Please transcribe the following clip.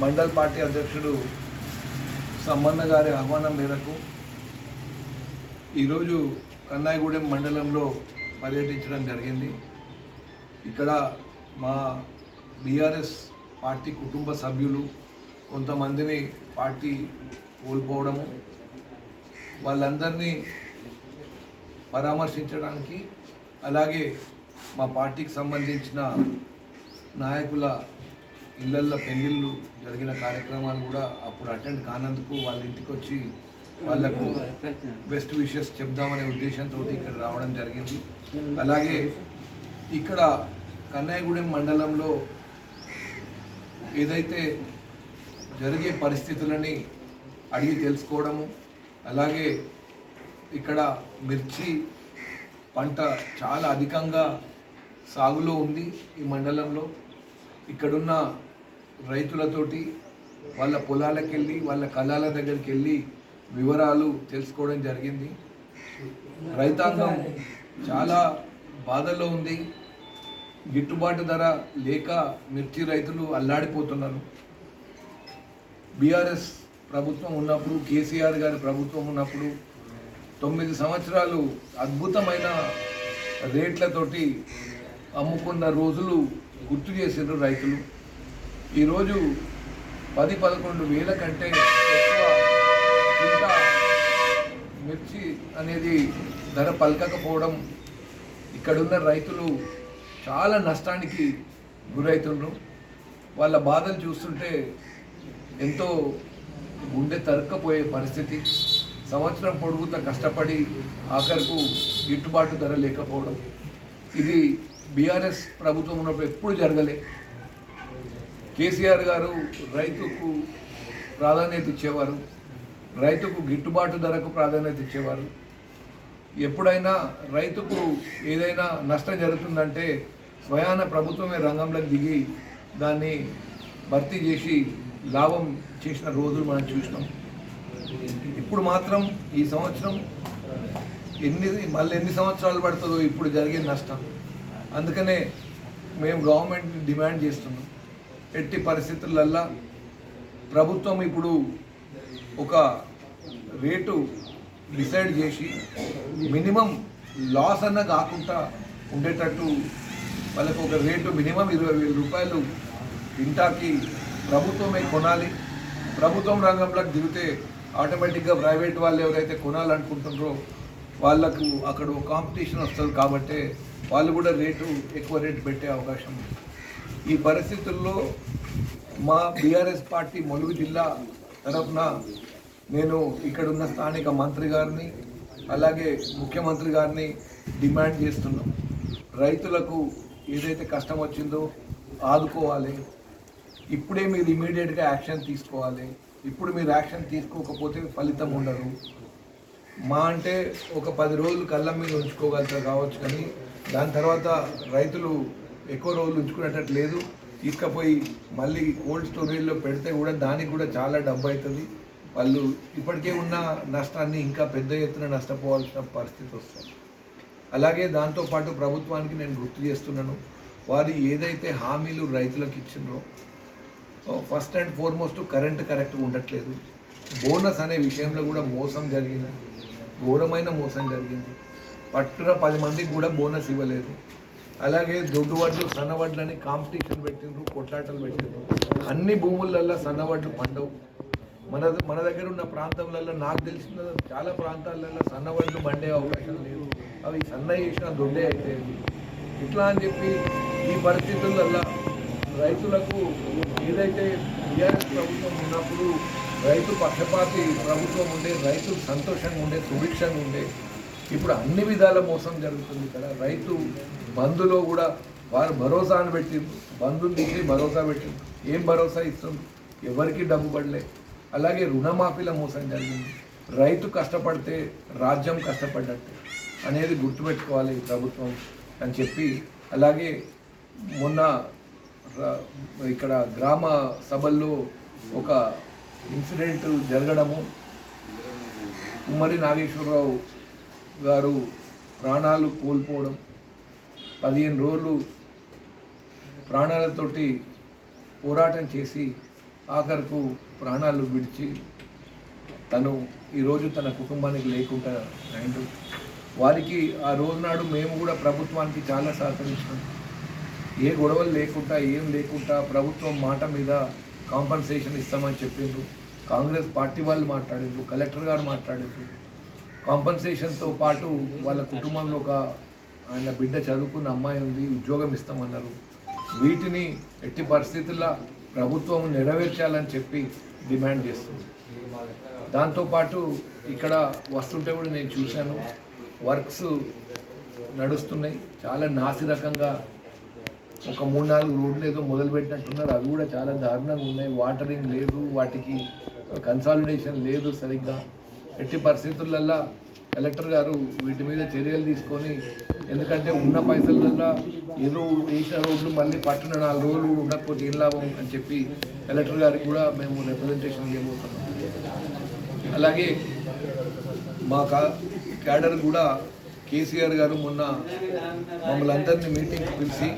Mandal party అధ్యక్షుడు సమ్మన్న గారి ఆహ్వానం మేరకు ఈరోజు కన్నాయిగూడెం మండలంలో పర్యటించడం జరిగింది. ఇక్కడ మా బీఆర్ఎస్ పార్టీ కుటుంబ సభ్యులు కొంతమందిని పార్టీ కోల్పోవడము వాళ్ళందరినీ పరామర్శించడానికి అలాగే మా పార్టీకి సంబంధించిన నాయకుల ఇళ్ళల్లో పెళ్ళిళ్ళు జరిగిన కార్యక్రమాలు కూడా అప్పుడు అటెండ్ కానందుకు వాళ్ళ ఇంటికి వచ్చి వాళ్ళకు బెస్ట్ విషెస్ చెప్దామనే ఉద్దేశంతో ఇక్కడ రావడం జరిగింది. అలాగే ఇక్కడ కన్నాయగూడెం మండలంలో ఏదైతే జరిగే పరిస్థితులని అడిగి తెలుసుకోవడము అలాగే ఇక్కడ మిర్చి పంట చాలా అధికంగా సాగులో ఉంది ఈ మండలంలో. ఇక్కడున్న రైతులతోటి వాళ్ళ పొలాలకు వెళ్ళి వాళ్ళ కళాల దగ్గరికి వెళ్ళి వివరాలు తెలుసుకోవడం జరిగింది. రైతాంగం చాలా బాధల్లో ఉంది. గిట్టుబాటు ధర లేక మిర్చి రైతులు అల్లాడిపోతున్నారు. బీఆర్ఎస్ ప్రభుత్వం ఉన్నప్పుడు కేసీఆర్ గారి ప్రభుత్వం ఉన్నప్పుడు తొమ్మిది సంవత్సరాలు అద్భుతమైన రేట్లతోటి అమ్ముకున్న రోజులు గుర్తు చేసిండ్రు రైతులు. ఈరోజు పది పదకొండు వేల కంటే ఎక్కువ మిర్చి అనేది ధర పలకకపోవడం ఇక్కడున్న రైతులు చాలా నష్టానికి గురవుతుండ్రు వాళ్ళ బాధలు చూస్తుంటే ఎంతో గుండె తరక్కపోయే పరిస్థితి. సంవత్సరం పొడుగుతా కష్టపడి ఆఖరకు గిట్టుబాటు ధర లేకపోవడం. ఇది బీఆర్ఎస్ ప్రభుత్వం ఉన్నప్పుడు ఎప్పుడు జరగలే. కేసీఆర్ గారు రైతుకు ప్రాధాన్యత ఇచ్చేవారు. రైతుకు గిట్టుబాటు ధరకు ప్రాధాన్యత ఇచ్చేవారు. ఎప్పుడైనా రైతుకు ఏదైనా నష్టం జరుగుతుందంటే స్వయాన ప్రభుత్వమే రంగంలోకి దిగి దాన్ని భర్తీ చేసి లాభం చేసిన రోజులు మనం చూసినాం. ఇప్పుడు మాత్రం ఈ సంవత్సరం ఎన్ని మళ్ళీ ఎన్ని సంవత్సరాలు పడుతుందో ఇప్పుడు జరిగే నష్టం. అందుకనే మేము గవర్నమెంట్ డిమాండ్ చేస్తున్నాం. ఎట్టి పరిస్థితులల్లా ప్రభుత్వం ఇప్పుడు ఒక రేటు డిసైడ్ చేసి మినిమం లాస్ అన్న కాకుండా ఉండేటట్టు వాళ్ళకు ఒక రేటు మినిమం ఇరవై వేల రూపాయలు ఇంటాకి ప్రభుత్వమే కొనాలి. ప్రభుత్వం రంగంలోకి దిగితే ఆటోమేటిక్గా ప్రైవేట్ వాళ్ళు ఎవరైతే కొనాలనుకుంటున్నారో వాళ్ళకు అక్కడ ఒక కాంపిటీషన్ వస్తుంది కాబట్టి వాళ్ళు కూడా రేటు ఎక్కువ రేటు పెట్టే అవకాశం ఉంది. ఈ పరిస్థితుల్లో మా బీఆర్ఎస్ పార్టీ ములుగు జిల్లా తరఫున నేను ఇక్కడ ఉన్న స్థానిక మంత్రి గారిని అలాగే ముఖ్యమంత్రి గారిని డిమాండ్ చేస్తున్నాం. రైతులకు ఏదైతే కష్టం వచ్చిందో ఆదుకోవాలి. ఇప్పుడే మీరు ఇమీడియట్గా యాక్షన్ తీసుకోవాలి. ఇప్పుడు మీరు యాక్షన్ తీసుకోకపోతే ఫలితం ఉండదు. మా అంటే ఒక పది రోజులు కళ్ళం మీద ఉంచుకోగలుగుతారు కావచ్చు కానీ దాని తర్వాత రైతులు ఎక్కువ రోజులు ఉంచుకునేటట్టు లేదు. తీసుకుపోయి మళ్ళీ కోల్డ్ స్టోరేజ్లో పెడితే కూడా దానికి కూడా చాలా డబ్బు అవుతుంది. వాళ్ళు ఇప్పటికే ఉన్న నష్టాన్ని ఇంకా పెద్ద ఎత్తున నష్టపోవాల్సిన పరిస్థితి వస్తుంది. అలాగే దాంతోపాటు ప్రభుత్వానికి నేను గుర్తు చేస్తున్నాను. వారు ఏదైతే హామీలు రైతులకు ఇచ్చినో ఫస్ట్ అండ్ ఫార్మోస్ట్ కరెంట్ కరెక్ట్గా ఉండట్లేదు. బోనస్ అనే విషయంలో కూడా మోసం జరిగింది. ఘోరమైన మోసం జరిగింది. పట్టున పది మందికి కూడా బోనస్ ఇవ్వలేదు. అలాగే దొడ్డు వడ్లు కాంపిటీషన్ పెట్టిండ్రు కొట్లాటలు పెట్టిండ్రు. అన్ని భూములల్లో సన్నవడ్లు పండవు. మన మన దగ్గర ఉన్న ప్రాంతంలలో నాకు తెలిసిన చాలా ప్రాంతాలలో సన్నవడ్లు పండే అవకాశం లేదు. అవి సన్న చేసిన దొడ్డే అయితే ఇట్లా అని చెప్పి ఈ పరిస్థితులలో రైతులకు ఏదైతే టీఆర్ఎస్ ప్రభుత్వం ఉన్నప్పుడు రైతు పక్షపాతి ప్రభుత్వం ఉండే రైతు సంతోషంగా ఉండే సుభిక్షంగా ఉండే ఇప్పుడు అన్ని విధాల మోసం జరుగుతుంది కదా. రైతు బంధులో కూడా వారు భరోసాను పెట్టిండ్రు బంధుని తీసి భరోసా పెట్టిండ్రు ఏం భరోసా ఇస్తుంది ఎవరికి డబ్బు పడలే. అలాగే రుణమాఫీల మోసం జరిగింది. రైతు కష్టపడితే రాజ్యం కష్టపడ్డట్టే అనేది గుర్తుపెట్టుకోవాలి ప్రభుత్వం అని చెప్పి అలాగే మొన్న ఇక్కడ గ్రామ సభల్లో ఒక ఇన్సిడెంట్ జరగడము. ఉమ్మడి నాగేశ్వరరావు గారు ప్రాణాలు కోల్పోవడం. పదిహేను రోజులు ప్రాణాలతోటి పోరాటం చేసి ఆఖరుకు ప్రాణాలు విడిచి తను ఈరోజు తన కుటుంబానికి లేకుండా అయిండు వారికి ఆ రోజు నాడు మేము కూడా ప్రభుత్వానికి చాలా సహకరించాం ఏ గొడవలు లేకుండా ఏం లేకుండా ప్రభుత్వం మాట మీద కాంపన్సేషన్ ఇస్తామని చెప్పిండ్రు. కాంగ్రెస్ పార్టీ వాళ్ళు మాట్లాడిండ్రు కలెక్టర్ గారు మాట్లాడిండ్రు. కాంపన్సేషన్తో పాటు వాళ్ళ కుటుంబంలో ఒక ఆయన బిడ్డ చదువుకున్న అమ్మాయి ఉంది ఉద్యోగం ఇస్తామన్నారు. వీటిని ఎట్టి పరిస్థితుల్లో ప్రభుత్వం నెరవేర్చాలని చెప్పి డిమాండ్ చేస్తుంది. దాంతోపాటు ఇక్కడ వస్తుంటే కూడా నేను చూశాను. వర్క్స్ నడుస్తున్నాయి. చాలా నాసిరకంగా ఒక మూడు నాలుగు రోడ్లు ఏదో మొదలు పెట్టినట్టున్నారు. అవి కూడా చాలా దారుణంగా ఉన్నాయి. వాటరింగ్ లేదు వాటికి కన్సాలిడేషన్ లేదు సరిగ్గా. ఎట్టి పరిస్థితులల్లో కలెక్టర్ గారు వీటి మీద చర్యలు తీసుకొని ఎందుకంటే ఉన్న పైసలల్లో ఏదో వేసిన రోడ్లు మళ్ళీ పట్టున నాలుగు రోజులు ఉండకపోతే ఏం లాభం అని చెప్పి కలెక్టర్ గారికి కూడా మేము రిప్రజెంటేషన్ చేయబోతున్నాం అలాగే మా క్యాడర్ కూడా కేసీఆర్ గారు మొన్న మమ్మల్ని అందరినీ మీటింగ్ పిలిచి